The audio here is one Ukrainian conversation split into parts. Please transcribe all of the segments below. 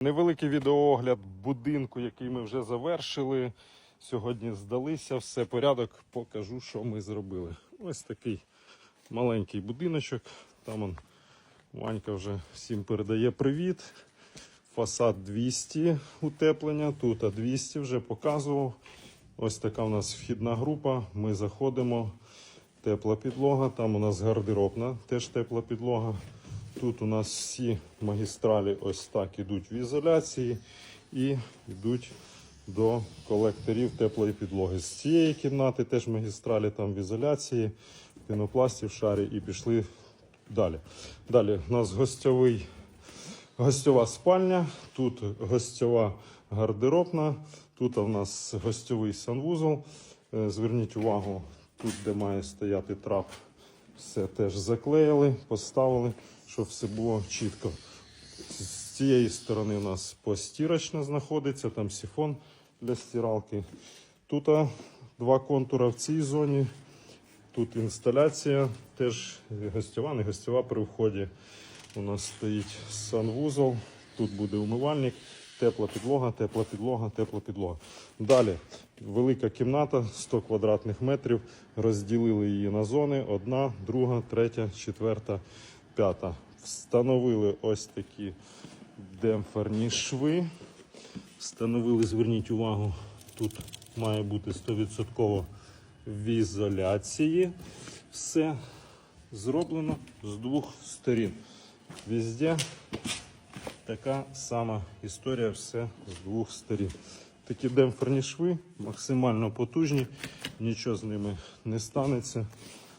Невеликий відеоогляд будинку, який ми вже завершили. Сьогодні здалися, все порядок. Покажу, що ми зробили. Ось такий маленький будиночок. Там он Ванька вже всім передає привіт. Фасад 200 утеплення, тут 200 вже показував. Ось така у нас вхідна група. Ми заходимо. Тепла підлога, там у нас гардеробна, теж тепла підлога. Тут у нас всі магістралі ось так ідуть в ізоляції і йдуть до колекторів теплої підлоги. З цієї кімнати теж магістралі там в ізоляції, пінопласті в шарі і пішли далі. Далі у нас гостьовий, гостьова спальня, тут гостьова гардеробна, тут у нас гостьовий санвузол. Е, Зверніть увагу, тут, де має стояти трап, все теж заклеїли, поставили, щоб все було чітко. З цієї сторони у нас постірочна знаходиться, там сифон для стиралки. Тут два контура в цій зоні. Тут інсталяція, теж гостьова, не гостьова при вході. У нас стоїть санвузол, тут буде умивальник, тепла підлога, тепла підлога, тепла підлога. Далі велика кімната, 100 квадратних метрів. Розділили її на зони: одна, друга, третя, четверта, п'ята. Встановили ось такі демпферні шви. Встановили, зверніть увагу, тут має бути 100% в ізоляції. Все зроблено з двох сторін. Везде така сама історія, все з двох сторін. Такі демпферні шви, максимально потужні, нічого з ними не станеться.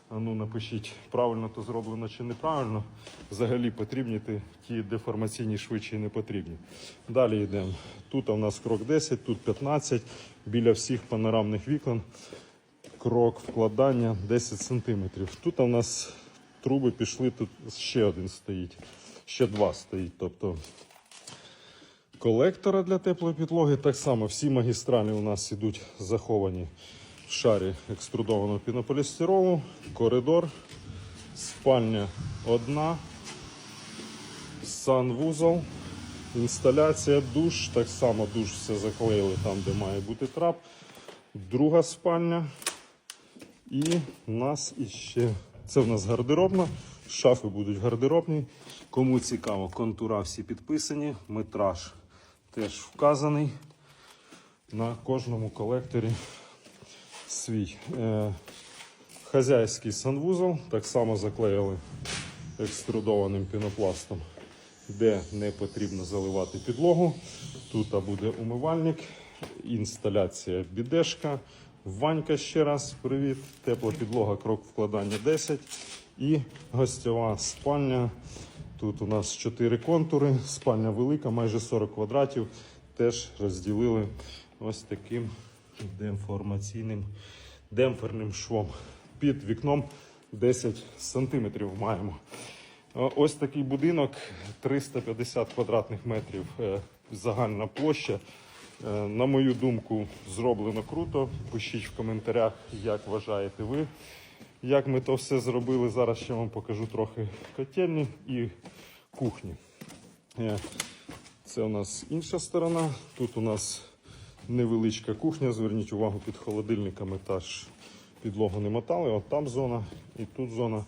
А ну напишіть, правильно то зроблено чи неправильно. Взагалі потрібні ті, деформаційні шви чи не потрібні. Далі йдемо. Тут у нас крок 10, тут 15, біля всіх панорамних вікон. Крок вкладання 10 см. Тут у нас труби пішли, тут ще один стоїть, ще два стоїть. Тобто колектора для теплої підлоги. Так само всі магістралі у нас ідуть заховані в шарі екструдованого пінополістиролу, коридор, спальня одна, санвузол, інсталяція, душ. Так само душ все заклеїли там, де має бути трап. Друга спальня. І в нас іще це в нас гардеробна. Шафи будуть гардеробні. Кому цікаво, контура всі підписані, метраж теж вказаний. На кожному колекторі свій. Е, хазяйський санвузол так само заклеїли екструдованим пінопластом, де не потрібно заливати підлогу. Тут буде умивальник, інсталяція бідешка. Ванька ще раз привіт. Тепла підлога, крок вкладання 10. І гостьова спальня. Тут у нас 4 контури, спальня велика, майже 40 квадратів. Теж розділили ось таким деформаційним демпферним швом. Під вікном 10 сантиметрів маємо. Ось такий будинок, 350 квадратних метрів е, загальна площа. Е, На мою думку, зроблено круто. Пишіть в коментарях, як вважаєте ви, як ми то все зробили. Зараз ще вам покажу трохи котельні і кухні. Е, Це у нас інша сторона. Тут у нас невеличка кухня. Зверніть увагу, під холодильниками теж підлогу не мотали. От там зона і тут зона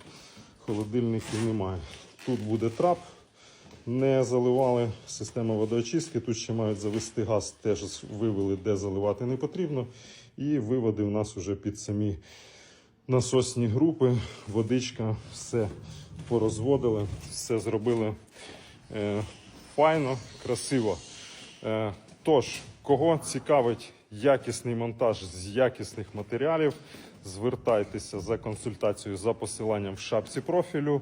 холодильників немає. Тут буде трап. Не заливали систему водоочистки. Тут ще мають завести газ, теж вивели, де заливати не потрібно. І виводи у нас вже під самі насосні групи, водичка, все порозводили, все зробили е, файно, красиво. Е, тож, кого цікавить якісний монтаж з якісних матеріалів, звертайтеся за консультацією за посиланням в шапці профілю.